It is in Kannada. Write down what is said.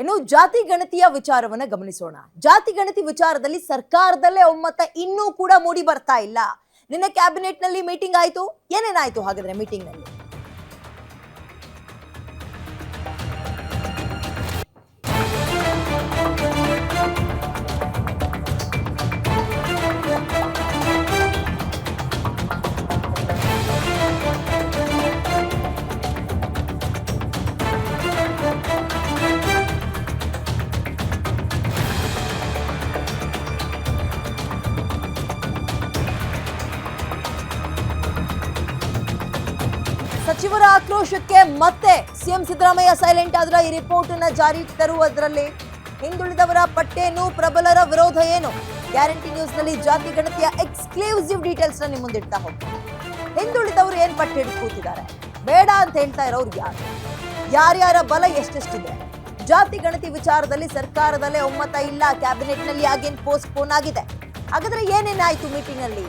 ಇನ್ನು ಜಾತಿ ಗಣತಿಯ ವಿಚಾರವನ್ನ ಗಮನಿಸೋಣ. ಜಾತಿ ಗಣತಿ ವಿಚಾರದಲ್ಲಿ ಸರ್ಕಾರದಲ್ಲೇ ಒಮ್ಮತ ಇನ್ನೂ ಕೂಡ ಮೂಡಿ ಬರ್ತಾ ಇಲ್ಲ. ನಿನ್ನೆ ಕ್ಯಾಬಿನೆಟ್ನಲ್ಲಿ ಮೀಟಿಂಗ್ ಆಯ್ತು. ಏನೇನಾಯ್ತು ಹಾಗಾದ್ರೆ ಮೀಟಿಂಗ್ನಲ್ಲಿ? ಸಚಿವರ ಆಕ್ರೋಶಕ್ಕೆ ಮತ್ತೆ ಸಿಎಂ ಸಿದ್ದರಾಮಯ್ಯ ಸೈಲೆಂಟ್ ಆದ್ರ ಈ ರಿಪೋರ್ಟ್ ಅನ್ನ ಜಾರಿ ತರುವುದರಲ್ಲಿ ಹಿಂದುಳಿದವರ ಪಟ್ಟೇನು, ಪ್ರಬಲರ ವಿರೋಧ ಏನು? ಗ್ಯಾರಂಟಿ ನ್ಯೂಸ್ನಲ್ಲಿ ಜಾತಿ ಗಣತಿಯ ಎಕ್ಸ್ಕ್ಲೂಸಿವ್ ಡೀಟೇಲ್ಸ್ ನಿಮ್ಮ ಮುಂದಿಡ್ತಾ ಹೋಗ್ತೀನಿ. ಹಿಂದುಳಿದವರು ಏನ್ ಪಟ್ಟೆ ಕೂತಿದ್ದಾರೆ? ಬೇಡ ಅಂತ ಹೇಳ್ತಾ ಇರೋರು ಯಾರು? ಯಾರ್ಯಾರ ಬಲ ಎಷ್ಟೆಷ್ಟಿದೆ? ಜಾತಿ ಗಣತಿ ವಿಚಾರದಲ್ಲಿ ಸರ್ಕಾರದಲ್ಲೇ ಒಮ್ಮತ ಇಲ್ಲ ಕ್ಯಾಬಿನೆಟ್ನಲ್ಲಿ ಆಗೇನ್ ಪೋಸ್ಟ್ಪೋನ್ ಆಗಿದೆ? ಹಾಗಾದ್ರೆ ಏನೇನಾಯ್ತು ಮೀಟಿಂಗ್ ಅಲ್ಲಿ?